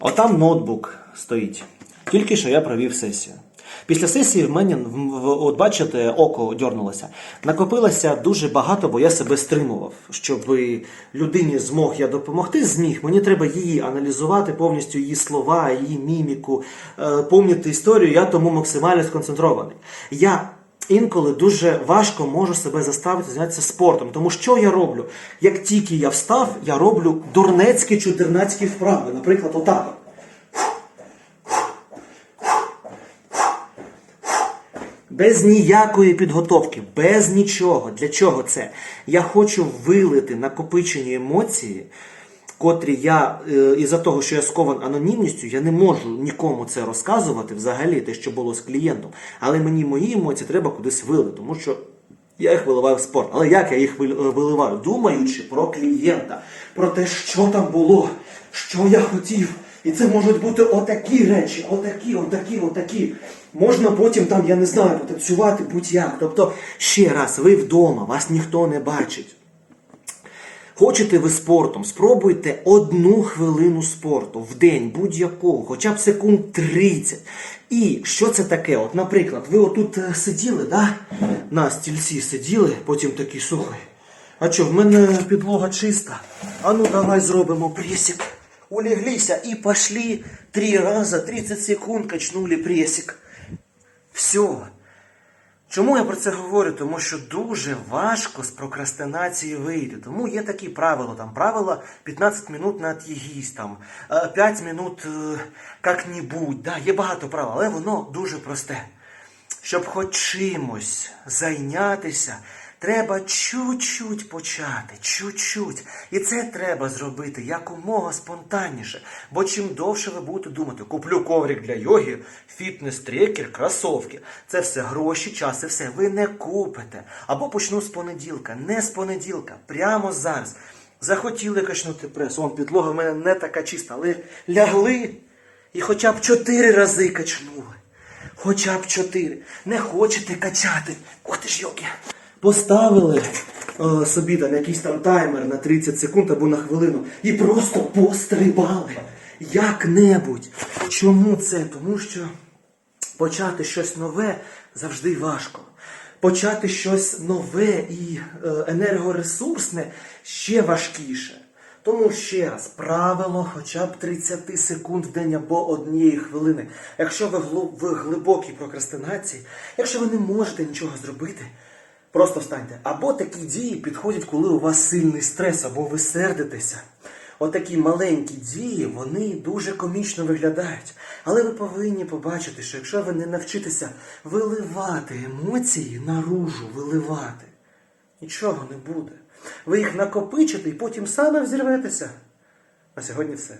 Отам ноутбук стоїть. Тільки що я провів сесію. Після сесії в мене, от бачите, око дьорнулося. Накопилося дуже багато, бо я себе стримував. Щоб людині змог я допомогти, зміг. Мені треба її аналізувати, повністю її слова, її міміку, е, помнити історію. Я тому максимально сконцентрований. Я інколи дуже важко можу себе заставити зайнятися спортом. Тому що я роблю? Як тільки я встав, я роблю дурнецькі чудернацькі вправи. Наприклад, отак. Без ніякої підготовки, без нічого. Для чого це? Я хочу вилити накопичені емоції, котрі я е, із-за того, що я скован анонімністю, я не можу нікому це розказувати взагалі, те, що було з клієнтом. Але мені мої емоції треба кудись вилити, тому що я їх виливаю в спорт. Але як я їх е, виливаю? Думаючи про клієнта, про те, що там було, що я хотів. І це можуть бути отакі речі, отакі, отакі, отакі. Можна потім там, я не знаю, потанцювати будь-як. Тобто, ще раз, ви вдома, вас ніхто не бачить. Хочете ви спортом, спробуйте одну хвилину спорту в день будь-якого, хоча б секунд 30. І що це таке? От, наприклад, ви отут е, сиділи, да? на стільці сиділи, потім такі слухай. А що, в мене підлога чиста. А ну давай зробимо пресик. Улеглися і пошли три рази, 30 секунд качнули пресик. Все. Чому я про це говорю? Тому що дуже важко з прокрастинації вийти. Тому є такі правила. Там правила 15 минут на от'їгість, там е, 5 минут е, як-небудь. Да, є багато правил, але воно дуже просте. Щоб хоч чимось зайнятися, треба чуть-чуть почати, чуть-чуть. І це треба зробити якомога спонтанніше. Бо чим довше ви будете думати, куплю коврик для йоги, фітнес-трекер, кросовки. Це все гроші, час і все. Ви не купите. Або почну з понеділка, не з понеділка, прямо зараз. Захотіли качнути прес. Вон підлога в мене не така чиста, але лягли і хоча б чотири рази качнули. Хоча б чотири. Не хочете качати. Ух ти ж йоки. Поставили е, собі там якийсь там таймер на 30 секунд або на хвилину і просто пострибали. Як-небудь. Чому це? Тому що почати щось нове завжди важко. Почати щось нове і е, енергоресурсне ще важкіше. Тому ще раз, правило хоча б 30 секунд в день або однієї хвилини. Якщо ви в глибокій прокрастинації, якщо ви не можете нічого зробити, просто встаньте. Або такі дії підходять, коли у вас сильний стрес, або ви сердитеся. Отакі маленькі дії, вони дуже комічно виглядають. Але ви повинні побачити, що якщо ви не навчитеся виливати емоції наружу, виливати, нічого не буде. Ви їх накопичите і потім саме взірветеся. На сьогодні все.